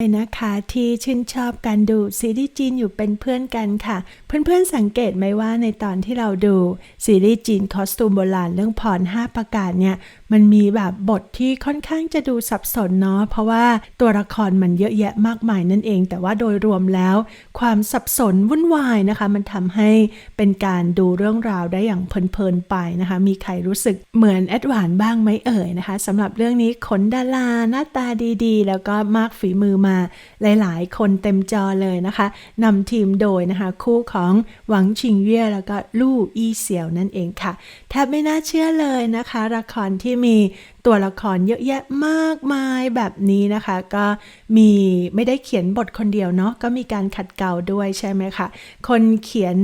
เลยนะคะที่ชื่นชอบการดูซีรีส์จีนอยู่เป็นเพื่อนกันค่ะ เพื่อนๆสังเกตไหมว่าในตอนที่เราดูซีรีส์จีนคอสตูมโบราณเรื่องพรห้าประกาศเนี่ยมันมีแบบบทที่ค่อนข้างจะดูสับสนเนาะเพราะว่าตัวละครมันเยอะแยะมากมายนั่นเอง แต่ว่าโดยรวมแล้ว ความสับสนวุ่นวายนะคะ มันทำให้เป็นการดูเรื่องราวได้อย่างเพลินๆไปนะคะ มีใครรู้สึกเหมือนแอดวานบ้างไหมเอ่ยนะคะสำหรับเรื่องนี้ขนดาราหน้าตาดีๆ แล้วก็มากฝีมือมาหลาย ๆ คนเต็มจอเลยนะคะนำทีมโดยนะคะ คู่ของหวังชิงเย่ยแล้วก็ลู่อี้เสี่ยวนั่นเองค่ะ แทบไม่น่าเชื่อเลยนะคะ ละครที่มีตัวละครเยอะแยะมากมายแบบนี้นะคะ ก็มีไม่ได้เขียนบทคนเดียวเนาะก็มีการขัดเกลาด้วยใช่ไหมคะคนเขียน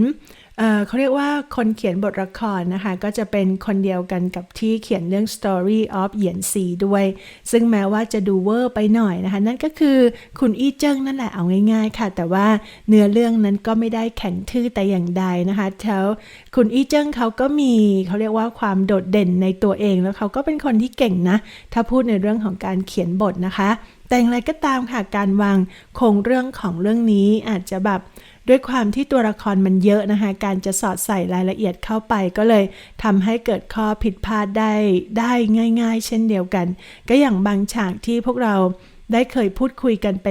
เขาเรียกว่าคนเขียนบทละครนะคะ ก็จะเป็นคนเดียวกันกับที่เขียนเรื่อง Story of เหยียนซีด้วย ซึ่งแม้ว่าจะดูเวอร์ไปหน่อยนะคะ นั่นก็คือคุณอี้เจิ้งนั่นแหละเอาง่ายๆค่ะ แต่ว่าเนื้อเรื่องนั้นก็ไม่ได้แข็งทื่อแต่อย่างใดนะคะแล้วคุณอี้เจิ้งเขาก็มีเขาเรียกว่าความโดดเด่นในตัวเองแล้วเขาก็เป็นคนที่เก่งนะ ถ้าพูดในเรื่องของการเขียนบทนะคะ แต่อย่างไรก็ตามค่ะการวางโครงเรื่องของเรื่องนี้อาจจะแบบ ด้วยความที่ตัวละครมันเยอะนะคะ การจะสอดใส่รายละเอียดเข้าไปก็เลยทำให้เกิดข้อผิดพลาดได้ได้ง่าย ๆ เช่นเดียวกัน ก็อย่างบางฉากที่พวกเราได้เคยพูดคุยกันไป